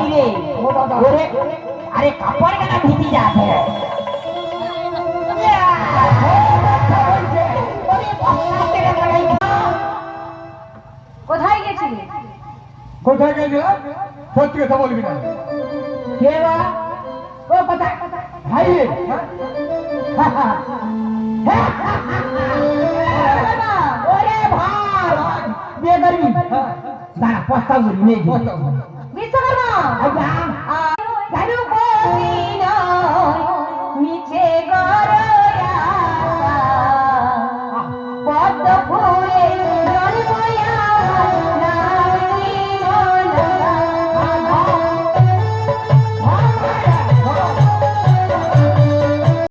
ধরলে ধরে আরে কাপড় কেন ভিজি যাবে কোথায় গেছিলি? কোথায় গেছিলাম সত্যি কথা বলবি না। কে বা? ও কোথায়? ভাই ওরে ভাই! বিয়ে করবি? হ্যাঁ। দাঁড়া প্রস্তাব করি নিয়ে মিছে গরয়া পদ্ম